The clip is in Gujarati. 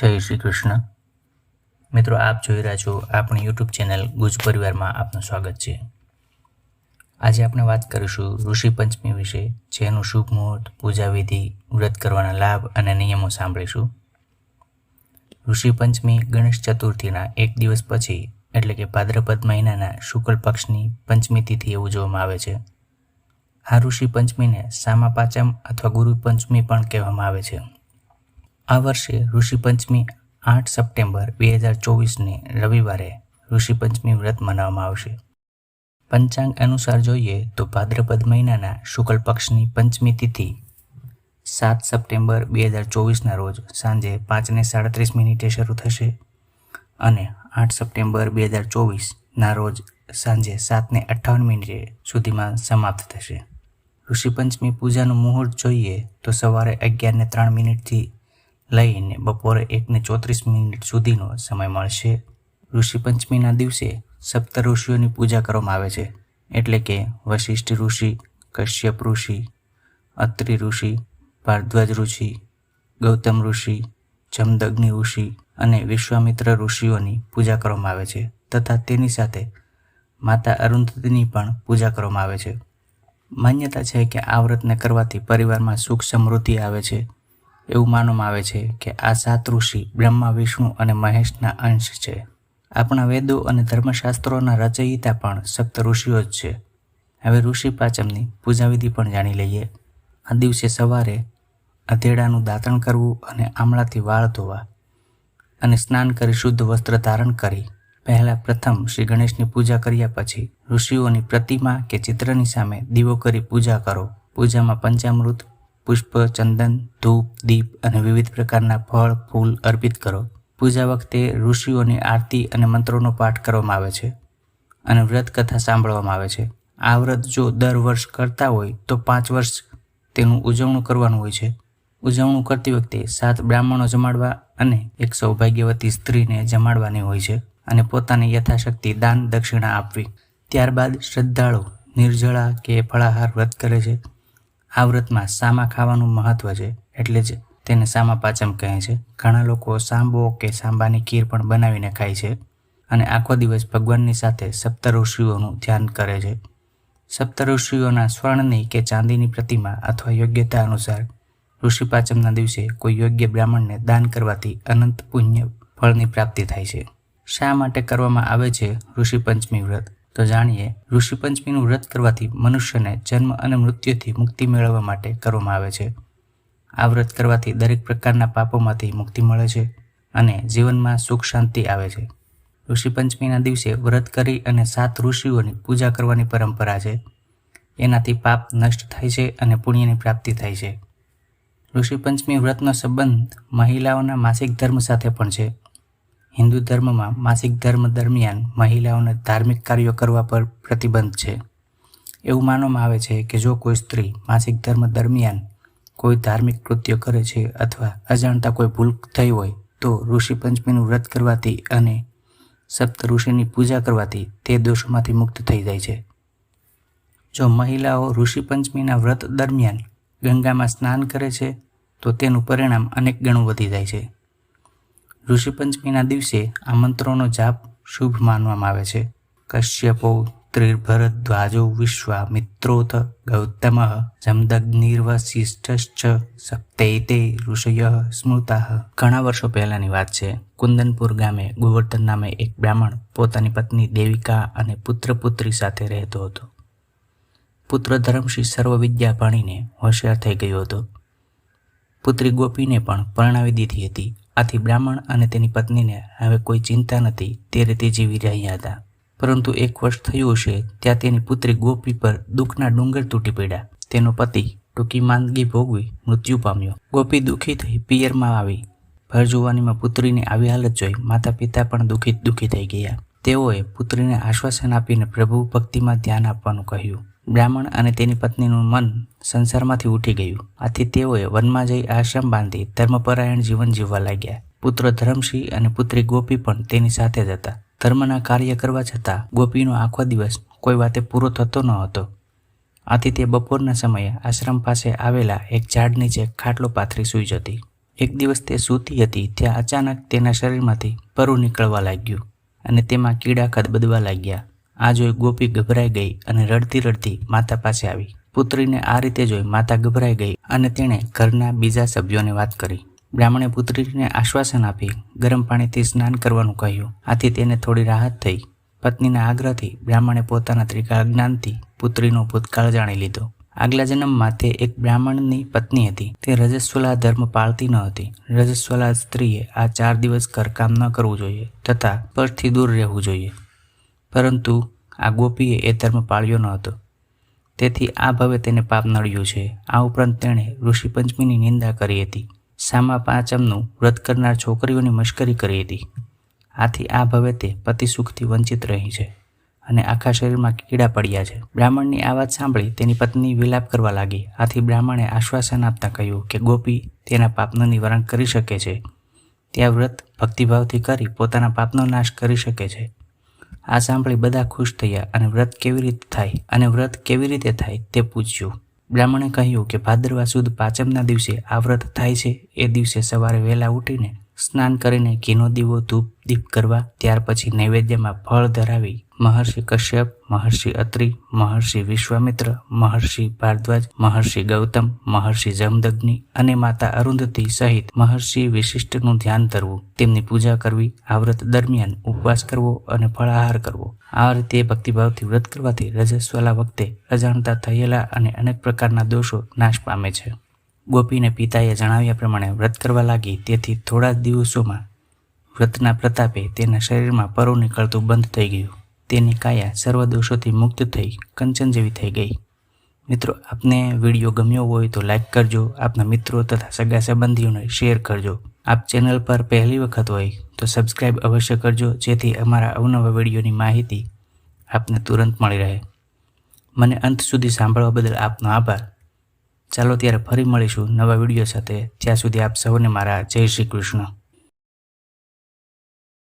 જય શ્રી કૃષ્ણ. મિત્રો, આપ જોઈ રહ્યા છો આપણી યુટ્યુબ ચેનલ ગુજ પરિવારમાં આપનું સ્વાગત છે. આજે આપણે વાત કરીશું ઋષિ પંચમી વિશે, જેનું શુભ મુહૂર્ત, પૂજા વિધિ, વ્રત કરવાના લાભ અને નિયમો સાંભળીશું. ઋષિ પંચમી ગણેશ ચતુર્થીના એક દિવસ પછી, એટલે કે ભાદ્રપદ મહિનાના શુક્લ પક્ષની પંચમી તિથિએ ઉજવવામાં આવે છે. આ ઋષિ પંચમીને સામા પાંચમ અથવા ગુરુ પંચમી પણ કહેવામાં આવે છે. આ વર્ષે ઋષિ પંચમી આઠ સપ્ટેમ્બર બે હજાર ચોવીસને રવિવારે ઋષિ પંચમી વ્રત મનાવવામાં આવશે. પંચાંગ અનુસાર જોઈએ તો ભાદ્રપદ મહિનાના શુક્લ પક્ષની પંચમી તિથિ સાત સપ્ટેમ્બર બે હજાર ચોવીસના રોજ સાંજે પાંચને સાડત્રીસ મિનિટે શરૂ થશે અને આઠ સપ્ટેમ્બર બે હજાર ચોવીસના રોજ સાંજે સાતને અઠ્ઠાવન મિનિટે સુધીમાં સમાપ્ત થશે. ઋષિ પંચમી પૂજાનું મુહૂર્ત જોઈએ તો સવારે અગિયારને ત્રણ મિનિટથી લઈને બપોરે એકને ચોત્રીસ મિનિટ સુધીનો સમય મળશે. ઋષિ પંચમીના દિવસે સપ્ત ઋષિઓની પૂજા કરવામાં આવે છે. એટલે કે વશિષ્ઠ ઋષિ, કશ્યપ ઋષિ, અત્રિ ઋષિ, ભારદ્વાજ ઋષિ, ગૌતમ ઋષિ, જમદગ્નિ ઋષિ અને વિશ્વામિત્ર ઋષિઓની પૂજા કરવામાં આવે છે. તથા તેની સાથે માતા અરુંધતીની પણ પૂજા કરવામાં આવે છે. માન્યતા છે કે આ વ્રતને કરવાથી પરિવારમાં સુખ સમૃદ્ધિ આવે છે. એવું માનવામાં આવે છે કે આ સાત ઋષિ, બ્રહ્મા, વિષ્ણુ અને મહેશના અંશ છે. આપણા વેદો અને ધર્મશાસ્ત્રોના રચયિતા પણ સપ્ત ઋષિઓ જ છે. હવે ઋષિ પાચમની પૂજાવિધિ પણ જાણી લઈએ. આ દિવસે સવારે અધેડાનું દાંતણ કરવું અને આમળાથી વાળ ધોવા અને સ્નાન કરી શુદ્ધ વસ્ત્ર ધારણ કરી પહેલાં પ્રથમ શ્રી ગણેશની પૂજા કર્યા પછી ઋષિઓની પ્રતિમા કે ચિત્રની સામે દીવો કરી પૂજા કરો. પૂજામાં પંચામૃત પુષ્પ, ચંદન, ધૂપ, દીપ અને વિવિધ પ્રકારના ફળ, ફૂલ અર્પિત કરો. પૂજા વખતે ઋષિઓની આરતી અને મંત્રોનો પાઠ કરવામાં આવે છે અને વ્રત કથા સાંભળવામાં આવે છે. આ વ્રત જો દર વર્ષ કરતા હોય તો પાંચ વર્ષ તેનું ઉજવણું કરવાનું હોય છે. ઉજવણું કરતી વખતે સાત બ્રાહ્મણો જમાડવા અને એક સૌભાગ્યવતી સ્ત્રીને જમાડવાની હોય છે અને પોતાની યથાશક્તિ દાન દક્ષિણા આપવી. ત્યારબાદ શ્રદ્ધાળુ, નિર્જળા કે ફળાહાર વ્રત કરે છે. આ વ્રતમાં સામા ખાવાનું મહત્વ છે એટલે જ તેને સામા પાચમ કહે છે. ઘણા લોકો સાંબો કે સાંબાની ખીર પણ બનાવીને ખાય છે અને આખો દિવસ ભગવાનની સાથે સપ્ત ઋષિઓનું ધ્યાન કરે છે. સપ્ત ઋષિઓના સ્વર્ણની કે ચાંદીની પ્રતિમા અથવા યોગ્યતા અનુસાર ઋષિ પાંચમના દિવસે કોઈ યોગ્ય બ્રાહ્મણને દાન કરવાથી અનંત પુણ્ય ફળની પ્રાપ્તિ થાય છે. શા માટે કરવામાં આવે છે ઋષિ પંચમી વ્રત? તો જાણીએ ઋષિ પંચમીનું વ્રત કરવાથી મનુષ્યને જન્મ અને મૃત્યુથી મુક્તિ મેળવવા માટે કરવામાં આવે છે. આ વ્રત કરવાથી દરેક પ્રકારના પાપોમાંથી મુક્તિ મળે છે અને જીવનમાં સુખ શાંતિ આવે છે. ઋષિ પંચમીના દિવસે વ્રત કરી અને સાત ઋષિઓની પૂજા કરવાની પરંપરા છે. એનાથી પાપ નષ્ટ થાય છે અને પુણ્યની પ્રાપ્તિ થાય છે. ઋષિ પંચમી વ્રતનો સંબંધ મહિલાઓના માસિક ધર્મ સાથે પણ છે. હિન્દુ ધર્મમાં માસિક ધર્મ દરમિયાન મહિલાઓને ધાર્મિક કાર્યો કરવા પર પ્રતિબંધ છે. એવું માનવામાં આવે છે કે જો કોઈ સ્ત્રી માસિક ધર્મ દરમિયાન કોઈ ધાર્મિક કૃત્ય કરે છે અથવા અજાણતા કોઈ ભૂલ થઈ હોય, તો ઋષિ પંચમીનું વ્રત કરવાથી અને સપ્ત ઋષિની પૂજા કરવાથી તે દોષોમાંથી મુક્ત થઈ જાય છે. જો મહિલાઓ ઋષિ પંચમીના વ્રત દરમિયાન ગંગામાં સ્નાન કરે છે, તો તેનું પરિણામ અનેક ગણું વધી જાય છે. ઋષિ પંચમીના દિવસે આ મંત્રોનો જાપ શુભ માનવામાં આવે છે. કશ્યપો ત્રિભરદ્વાજો વિશ્વામિત્રોથ ગૌતમ જમદગ્નિર્વશિષ્ઠશ્ચ સપ્તૈતે ઋષય સ્મૃતા. ઘણા વર્ષો પહેલાની વાત છે. કુંદનપુર ગામે ગોવર્ધન નામે એક બ્રાહ્મણ પોતાની પત્ની દેવિકા અને પુત્ર પુત્રી સાથે રહેતો હતો. પુત્ર ધર્મશ્રી સર્વવિદ્યા ભણીને હોશિયાર થઈ ગયો હતો. પુત્રી ગોપીને પણ પરણાવી દીધી હતી. આથી બ્રાહ્મણ અને તેની પત્નીને હવે કોઈ ચિંતા નથી, તે રીતે જીવી રહ્યા હતા. પરંતુ એક વર્ષ થયું હશે, ત્યાં તેની પુત્રી ગોપી પર દુઃખના ડુંગર તૂટી પડ્યા. તેનો પતિ ટૂંકી માંદગી ભોગવી મૃત્યુ પામ્યો. ગોપી દુઃખી થઈ પિયરમાં આવી. ભર જોવાનીમાં પુત્રીની આવી હાલત જોઈ માતા પિતા પણ દુઃખી દુઃખી થઈ ગયા. તેઓએ પુત્રીને આશ્વાસન આપીને પ્રભુ ભક્તિમાં ધ્યાન આપવાનું કહ્યું. બ્રાહ્મણ અને તેની પત્નીનું મન સંસારમાંથી ઉઠી ગયું. આથી તેઓએ વનમાં જઈ આશ્રમ બાંધી ધર્મપરાયણ જીવન જીવવા લાગ્યા. પુત્ર ધર્મસિંહ અને પુત્રી ગોપી પણ તેની સાથે જ હતા. ધર્મના કાર્ય કરવા છતાં ગોપીનો આખો દિવસ કોઈ વાતે પૂરો થતો ન હતો. આથી તે બપોરના સમયે આશ્રમ પાસે આવેલા એક ઝાડ નીચે ખાટલો પાથરી સૂઈ જતી. એક દિવસ તે સૂતી હતી ત્યાં અચાનક તેના શરીરમાંથી પરુ નીકળવા લાગ્યું અને તેમાં કીડા ખદબદવા લાગ્યા. આ જોઈ ગોપી ગભરાઈ ગઈ અને રડતી રડતી માતા પાસે આવી. પુત્રીને આ રીતે જોઈ માતા ગભરાઈ ગઈ અને તેણે ઘરના બીજા સભ્યોને વાત કરી. બ્રાહ્મણે પુત્રીને આશ્વાસન આપી, ગરમ પાણીથી સ્નાન કરવાનું કહ્યું. આથી તેને થોડી રાહત થઈ. પત્નીના આગ્રહથી બ્રાહ્મણે પોતાના ત્રિકાળ જ્ઞાનથી પુત્રીનો ભૂતકાળ જાણી લીધો. આગલા જન્મમાં તે એક બ્રાહ્મણની પત્ની હતી. તે રજસ્વલા ધર્મ પાળતી ન હતી. રજસ્વલા સ્ત્રીએ આ ચાર દિવસ ઘરકામ ન કરવું જોઈએ તથા પરથી દૂર રહેવું જોઈએ. પરંતુ આ ગોપીએ એ ધર્મ પાળ્યો ન હતો. તેથી આ ભવે તેને પાપ નડ્યું છે. આ ઉપરાંત તેણે ઋષિ પંચમીની નિંદા કરી હતી. સામા પાંચમનું વ્રત કરનાર છોકરીઓની મશ્કરી કરી હતી. આથી આ ભવે તે પતિ સુખથી વંચિત રહી છે અને આખા શરીરમાં કીડા પડ્યા છે. બ્રાહ્મણની આ વાત સાંભળી તેની પત્ની વિલાપ કરવા લાગી. આથી બ્રાહ્મણે આશ્વાસન આપતા કહ્યું કે ગોપી તેના પાપનું નિવારણ કરી શકે છે. ત્યાં વ્રત ભક્તિભાવથી કરી પોતાના પાપનો નાશ કરી શકે છે. આ સાંભળી બધા ખુશ થયા અને વ્રત કેવી રીતે થાય અને વ્રત કેવી રીતે થાય તે પૂછ્યું. બ્રાહ્મણે કહ્યું કે ભાદરવા સુદ પાંચમના દિવસે આ વ્રત થાય છે. એ દિવસે સવારે વહેલા ઉઠીને સ્નાન કરીને ઘીનો દીવો, ધૂપ, દીપ કરવા, ત્યાર પછી નૈવેદ્યમાં ફળ ધરાવી મહર્ષિ કશ્યપ, મહર્ષિ અત્રિ, મહર્ષિ વિશ્વામિત્ર, મહર્ષિ ભારદ્વાજ, મહર્ષિ ગૌતમ, મહર્ષિ જમદગ્નિ અને માતા અરુંધતી સહિત મહર્ષિ વિશિષ્ટનું ધ્યાન ધરવું. તેમની પૂજા કરવી, આ વ્રત દરમિયાન ઉપવાસ કરવો અને ફળાહાર કરવો. આ રીતે ભક્તિભાવથી વ્રત કરવાથી રજસ્વલા વખતે અજાણતા થયેલા અને અનેક પ્રકારના દોષો નાશ પામે છે. ગોપીને પિતાએ જણાવ્યા પ્રમાણે વ્રત કરવા લાગી. તેથી થોડા જ દિવસોમાં વ્રતના પ્રતાપે તેના શરીરમાં પરો નીકળતું બંધ થઈ ગયું. તેની કાયા સર્વ દોષોથી મુક્ત થઈ કંચન જેવી થઈ ગઈ. મિત્રો, આપને વીડિયો ગમ્યો હોય તો લાઇક કરજો, આપના મિત્રો તથા સગા સંબંધીઓને શેર કરજો. આપ ચેનલ પર પહેલી વખત હોય તો સબસ્ક્રાઈબ અવશ્ય કરજો, જેથી અમારા અવનવા વિડીયોની માહિતી આપને તુરંત મળી રહે. મને અંત સુધી સાંભળવા બદલ આપનો આભાર. ચાલો ત્યારે ફરી મળીશું નવા વીડિયો સાથે. ત્યાં સુધી આપ સૌને મારા જય શ્રી કૃષ્ણ.